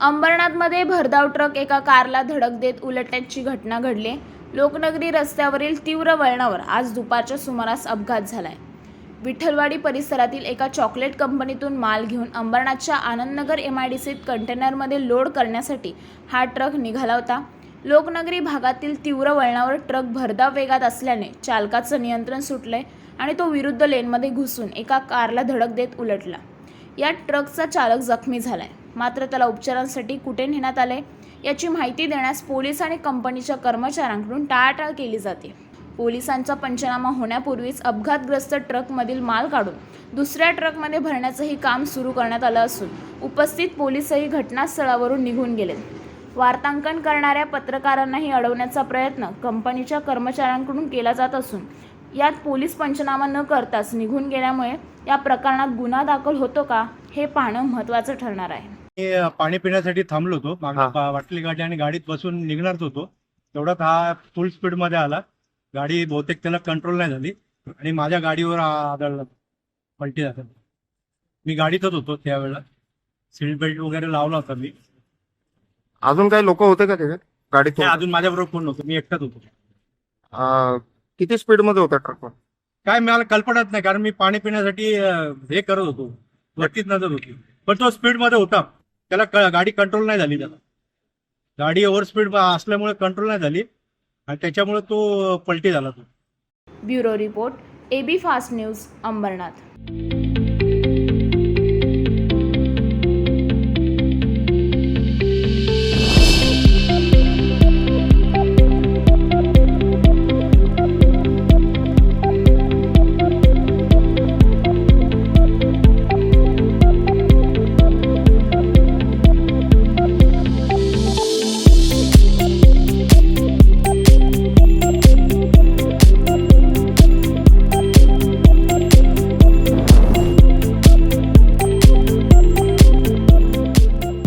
अंबरनाथमध्ये भरधाव ट्रक एका कारला धडक देत उलटण्याची घटना घडली. लोकनगरी रस्त्यावरील तीव्र वळणावर आज दुपारच्या सुमारास अपघात झालाय. विठ्ठलवाडी परिसरातील एका चॉकलेट कंपनीतून माल घेऊन अंबरनाथच्या आनंदनगर एम आय डी सीत कंटेनरमध्ये लोड करण्यासाठी हा ट्रक निघाला होता. लोकनगरी भागातील तीव्र वळणावर ट्रक भरधाव वेगात असल्याने चालकाचं नियंत्रण सुटलंय आणि तो विरुद्ध लेनमध्ये घुसून एका कारला धडक देत उलटला. या ट्रकचा चालक जखमी झालाय. मात्र त्याला उपचारांसाठी कुठे नेण्यात आले? याची माहिती देण्यास पोलीस आणि कंपनीच्या कर्मचाऱ्यांकडून टाळाटाळ केली जाते. पोलिसांचा पंचनामा होण्यापूर्वीच अपघातग्रस्त ट्रकमधील माल काढून दुसऱ्या ट्रकमध्ये भरण्याचंही काम सुरू करण्यात आलं असून उपस्थित पोलीसही घटनास्थळावरून निघून गेलेत वार्तांकन करणाऱ्या पत्रकारांनाही अडवण्याचा प्रयत्न कंपनीच्या कर्मचाऱ्यांकडून केला जात असून यात पोलीस पंचनामा न करताच निघून गेल्यामुळे या प्रकरणात गुन्हा दाखल होतो का हे पाहणं महत्त्वाचं ठरणार आहे. पाणी पिण्यासाठी थांबलो होतो. मागे पा- वाटली गाडी आणि गाडीत बसून निघणारच होतो. तेवढ्यात हा फुल स्पीडमध्ये आला. गाडी बहुतेक त्याला कंट्रोल नाही झाली. आणि माझ्या गाडीवर आ- आदळला पलटी झाली. मी गाडीतच होतो त्यावेळेला. सीट बेल्ट वगैरे लावला होता मी. अजून काही लोक होते का त्याच्यात गाडीत ते अजून माझ्याबरोबर कोण नव्हतं. मी एकटाच होतो. अं, किती स्पीडमध्ये होता ट्रक काय मला कल्पनाच नाही. कारण मी पाणी पिण्यासाठी अ, हे करत होतो. वरतीच नजर होती. पण तो स्पीडमध्ये होता. त्याला गाडी कंट्रोल नाही झाली त्याला. गाडी ओव्हर स्पीड असल्यामुळे कंट्रोल नाही झाली आणि त्याच्यामुळे तो पलटी झाला तो. Bureau report AB fast news Ambernath.